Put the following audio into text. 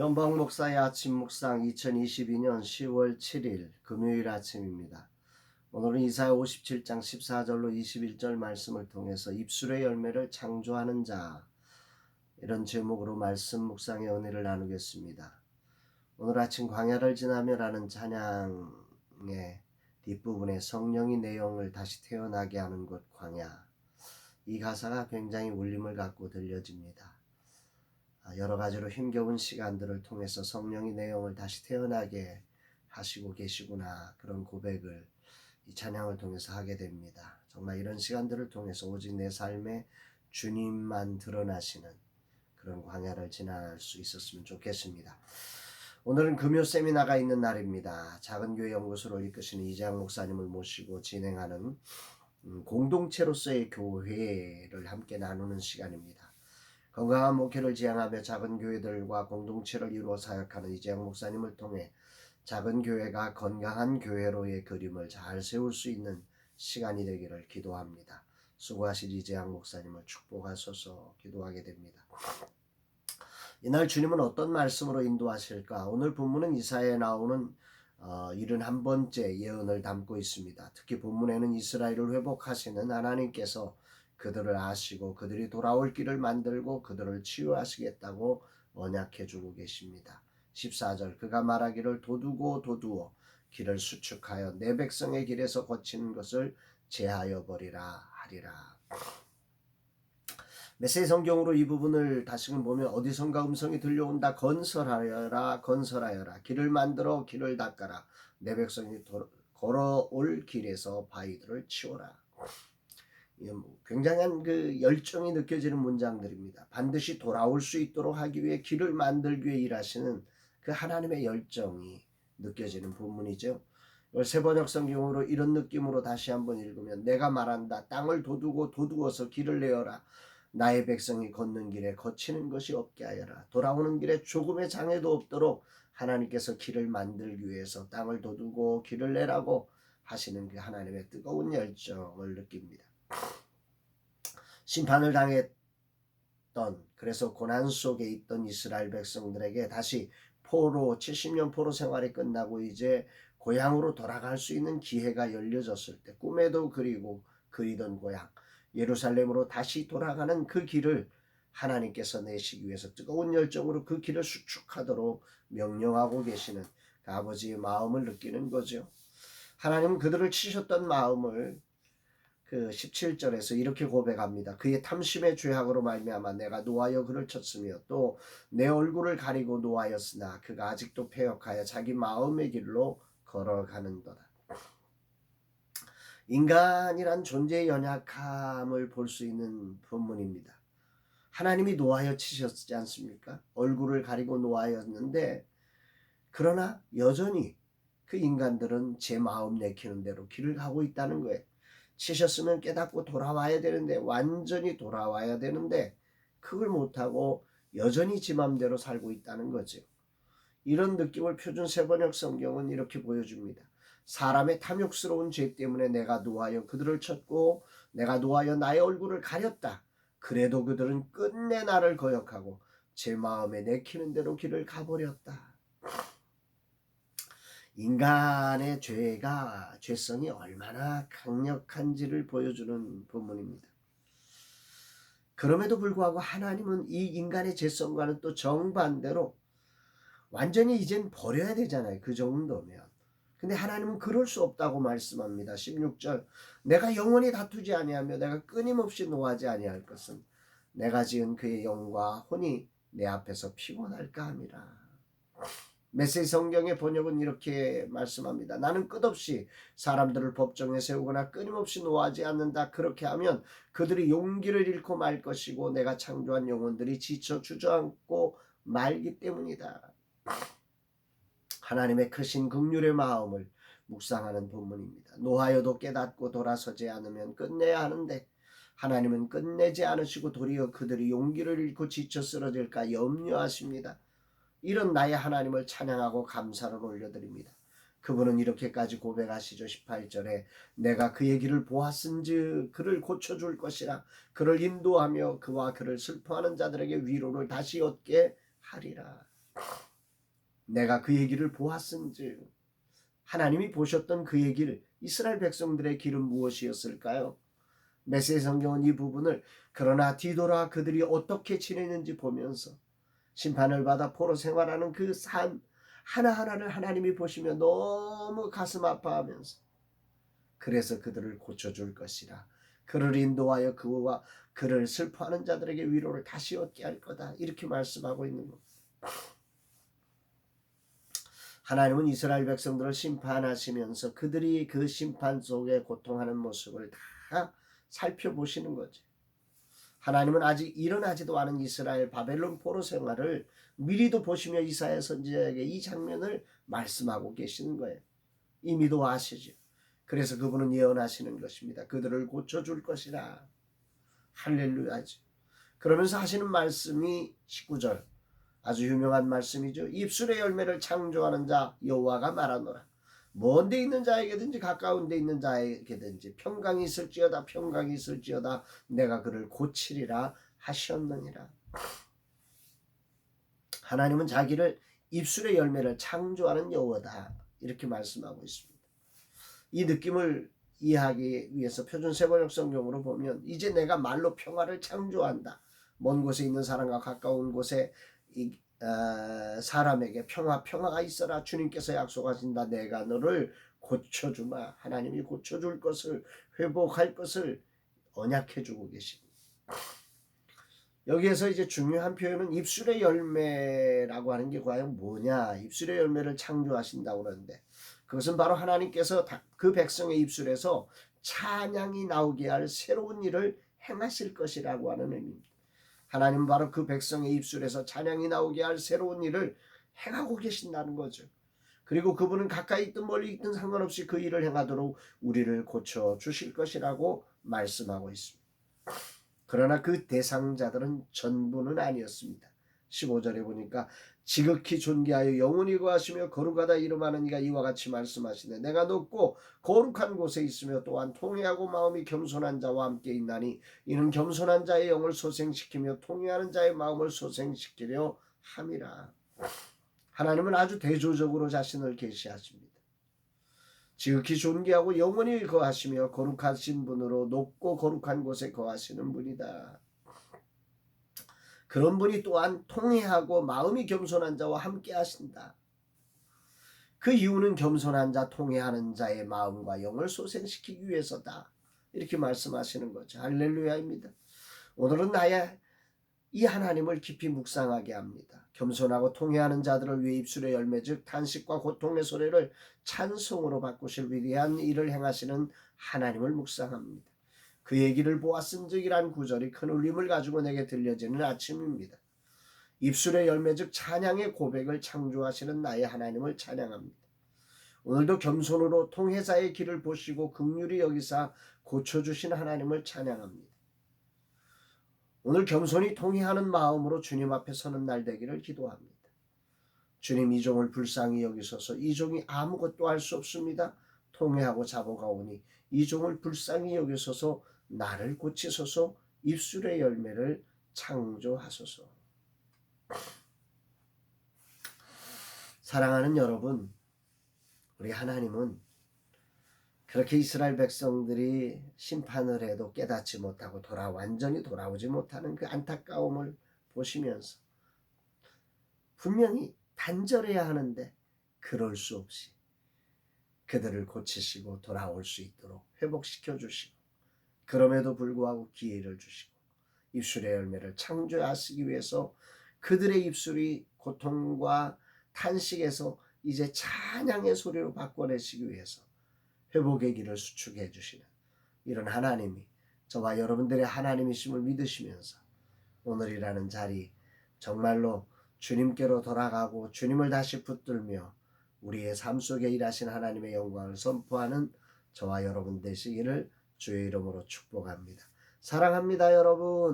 현방 목사의 아침 묵상 2022년 10월 7일 금요일 아침입니다. 오늘은 이사야 57장 14절로 21절 말씀을 통해서 입술의 열매를 창조하는 자 이런 제목으로 말씀 묵상의 은혜를 나누겠습니다. 오늘 아침 광야를 지나며라는 찬양의 뒷부분에 성령이 내용을 다시 태어나게 하는 곳 광야 이 가사가 굉장히 울림을 갖고 들려집니다. 아, 여러 가지로 힘겨운 시간들을 통해서 성령의 내용을 다시 태어나게 하시고 계시구나 그런 고백을 이 찬양을 통해서 하게 됩니다. 정말 이런 시간들을 통해서 오직 내 삶에 주님만 드러나시는 그런 광야를 지날 수 있었으면 좋겠습니다. 오늘은 금요 세미나가 있는 날입니다. 작은 교회 연구소를 이끄시는 이재학 목사님을 모시고 진행하는 음, 공동체로서의 교회를 함께 나누는 시간입니다. 건강한 목회를 지향하며 작은 교회들과 공동체를 이루어 사역하는 이재영 목사님을 통해 작은 교회가 건강한 교회로의 그림을 잘 세울 수 있는 시간이 되기를 기도합니다. 수고하실 이재양 목사님을 축복하소서 기도하게 됩니다. 이날 주님은 어떤 말씀으로 인도하실까? 오늘 본문은 이사야에 나오는 어, 71번째 예언을 담고 있습니다. 특히 본문에는 이스라엘을 회복하시는 하나님께서 그들을 아시고 그들이 돌아올 길을 만들고 그들을 치유하시겠다고 언약해 주고 계십니다. 14절 그가 말하기를 도두고 도두어 길을 수축하여 내 백성의 길에서 거치는 것을 제하여 버리라 하리라. 메시지 성경으로 이 부분을 다시금 보면 어디선가 음성이 들려온다 건설하여라 건설하여라 길을 만들어 길을 닦아라 내 백성이 도, 걸어올 길에서 바위들을 치워라. 뭐 굉장한 그 열정이 느껴지는 문장들입니다. 반드시 돌아올 수 있도록 하기 위해 길을 만들기 위해 일하시는 그 하나님의 열정이 느껴지는 본문이죠. 세번역 성경으로 이런 느낌으로 다시 한번 읽으면 내가 말한다 땅을 도두고 도두어서 길을 내어라 나의 백성이 걷는 길에 거치는 것이 없게 하여라 돌아오는 길에 조금의 장애도 없도록 하나님께서 길을 만들기 위해서 땅을 도두고 길을 내라고 하시는 그 하나님의 뜨거운 열정을 느낍니다. 심판을 당했던 그래서 고난 속에 있던 이스라엘 백성들에게 다시 포로 70년 포로 생활이 끝나고 이제 고향으로 돌아갈 수 있는 기회가 열려졌을 때 꿈에도 그리고 그리던 고향 예루살렘으로 다시 돌아가는 그 길을 하나님께서 내시기 위해서 뜨거운 열정으로 그 길을 수축하도록 명령하고 계시는 그 아버지의 마음을 느끼는 거죠. 하나님은 그들을 치셨던 마음을 그 17절에서 이렇게 고백합니다. 그의 탐심의 죄악으로 말미암아 내가 노하여 그를 쳤으며 또 내 얼굴을 가리고 노하였으나 그가 아직도 패역하여 자기 마음의 길로 걸어가는도다. 인간이란 존재의 연약함을 볼 수 있는 본문입니다. 하나님이 노하여 치셨지 않습니까? 얼굴을 가리고 노하였는데 그러나 여전히 그 인간들은 제 마음 내키는 대로 길을 가고 있다는 거예요. 치셨으면 깨닫고 돌아와야 되는데 완전히 돌아와야 되는데 그걸 못하고 여전히 지 맘대로 살고 있다는 거죠. 이런 느낌을 표준 세번역 성경은 이렇게 보여줍니다. 사람의 탐욕스러운 죄 때문에 내가 노하여 그들을 쳤고 내가 노하여 나의 얼굴을 가렸다. 그래도 그들은 끝내 나를 거역하고 제 마음에 내키는 대로 길을 가버렸다. 인간의 죄가 죄성이 얼마나 강력한지를 보여주는 본문입니다. 그럼에도 불구하고 하나님은 이 인간의 죄성과는 또 정반대로 완전히 이젠 버려야 되잖아요. 그 정도면. 근데 하나님은 그럴 수 없다고 말씀합니다. 16절 내가 영원히 다투지 아니하며 내가 끊임없이 노하지 아니할 것은 내가 지은 그의 영과 혼이 내 앞에서 피곤할까 함이라. 메시지 성경의 번역은 이렇게 말씀합니다. 나는 끝없이 사람들을 법정에 세우거나 끊임없이 노하지 않는다. 그렇게 하면 그들이 용기를 잃고 말 것이고 내가 창조한 영혼들이 지쳐 주저앉고 말기 때문이다. 하나님의 크신 극률의 마음을 묵상하는 본문입니다. 노하여도 깨닫고 돌아서지 않으면 끝내야 하는데 하나님은 끝내지 않으시고 도리어 그들이 용기를 잃고 지쳐 쓰러질까 염려하십니다. 이런 나의 하나님을 찬양하고 감사를 올려드립니다. 그분은 이렇게까지 고백하시죠. 18절에 내가 그의 길을 보았은즉 그를 고쳐줄 것이라 그를 인도하며 그와 그를 슬퍼하는 자들에게 위로를 다시 얻게 하리라. 내가 그 얘기를 보았은지 하나님이 보셨던 그 얘기를 이스라엘 백성들의 길은 무엇이었을까요? 메시지 성경은 이 부분을 그러나 뒤돌아 그들이 어떻게 지내는지 보면서 심판을 받아 포로 생활하는 그 삶 하나하나를 하나님이 보시며 너무 가슴 아파하면서 그래서 그들을 고쳐줄 것이라 그를 인도하여 그와 그를 슬퍼하는 자들에게 위로를 다시 얻게 할 거다 이렇게 말씀하고 있는 겁니다. 하나님은 이스라엘 백성들을 심판하시면서 그들이 그 심판 속에 고통하는 모습을 다 살펴보시는 거죠. 하나님은 아직 일어나지도 않은 이스라엘 바벨론 포로 생활을 미리도 보시며 이사야 선지자에게 이 장면을 말씀하고 계시는 거예요. 이미도 아시죠. 그래서 그분은 예언하시는 것입니다. 그들을 고쳐줄 것이라. 할렐루야죠. 그러면서 하시는 말씀이 19절 아주 유명한 말씀이죠. 입술의 열매를 창조하는 자 여호와가 말하노라. 먼데 있는 자에게든지 가까운 데 있는 자에게든지 평강이 있을지어다 평강이 있을지어다 내가 그를 고치리라 하셨느니라. 하나님은 자기를 입술의 열매를 창조하는 여호와다 이렇게 말씀하고 있습니다. 이 느낌을 이해하기 위해서 표준 세번역 성경으로 보면 이제 내가 말로 평화를 창조한다. 먼 곳에 있는 사람과 가까운 곳에 사람에게 평화 평화가 있어라 주님께서 약속하신다 내가 너를 고쳐주마 하나님이 고쳐줄 것을 회복할 것을 언약해 주고 계십니다. 여기에서 이제 중요한 표현은 입술의 열매라고 하는 게 과연 뭐냐 입술의 열매를 창조하신다고 그러는데 그것은 바로 하나님께서 그 백성의 입술에서 찬양이 나오게 할 새로운 일을 행하실 것이라고 하는 의미입니다. 하나님 바로 그 백성의 입술에서 찬양이 나오게 할 새로운 일을 행하고 계신다는 거죠. 그리고 그분은 가까이 있든 멀리 있든 상관없이 그 일을 행하도록 우리를 고쳐 주실 것이라고 말씀하고 있습니다. 그러나 그 대상자들은 전부는 아니었습니다. 15절에 보니까 지극히 존귀하여 영원히 거하시며 거룩하다 이름하는 이가 이와 같이 말씀하시네. 내가 높고 거룩한 곳에 있으며 또한 통회하고 마음이 겸손한 자와 함께 있나니 이는 겸손한 자의 영을 소생시키며 통회하는 자의 마음을 소생시키려 함이라. 하나님은 아주 대조적으로 자신을 계시하십니다. 지극히 존귀하고 영원히 거하시며 거룩하신 분으로 높고 거룩한 곳에 거하시는 분이다 그런 분이 또한 통회하고 마음이 겸손한 자와 함께 하신다. 그 이유는 겸손한 자, 통회하는 자의 마음과 영을 소생시키기 위해서다. 이렇게 말씀하시는 거죠. 할렐루야입니다. 오늘은 나의 이 하나님을 깊이 묵상하게 합니다. 겸손하고 통회하는 자들을 위해 입술의 열매 즉 탄식과 고통의 소리를 찬송으로 바꾸실 위대한 일을 행하시는 하나님을 묵상합니다. 그 얘기를 보았은즉이란 구절이 큰 울림을 가지고 내게 들려지는 아침입니다. 입술의 열매 즉 찬양의 고백을 창조하시는 나의 하나님을 찬양합니다. 오늘도 겸손으로 통해사의 길을 보시고 극률이 여기사 고쳐주신 하나님을 찬양합니다. 오늘 겸손히 통해하는 마음으로 주님 앞에 서는 날 되기를 기도합니다. 주님 이 종을 불쌍히 여기소서 이 종이 아무것도 할 수 없습니다. 통해하고 잡아가오니 이 종을 불쌍히 여기소서 나를 고치소서 입술의 열매를 창조하소서. 사랑하는 여러분, 우리 하나님은 그렇게 이스라엘 백성들이 심판을 해도 깨닫지 못하고 돌아 완전히 돌아오지 못하는 그 안타까움을 보시면서 분명히 단절해야 하는데 그럴 수 없이 그들을 고치시고 돌아올 수 있도록 회복시켜 주시고 그럼에도 불구하고 기회를 주시고 입술의 열매를 창조하시기 위해서 그들의 입술이 고통과 탄식에서 이제 찬양의 소리로 바꿔내시기 위해서 회복의 길을 수축해 주시는 이런 하나님이 저와 여러분들의 하나님이심을 믿으시면서 오늘이라는 자리 정말로 주님께로 돌아가고 주님을 다시 붙들며 우리의 삶 속에 일하신 하나님의 영광을 선포하는 저와 여러분 되시기를 주의 이름으로 축복합니다. 사랑합니다, 여러분.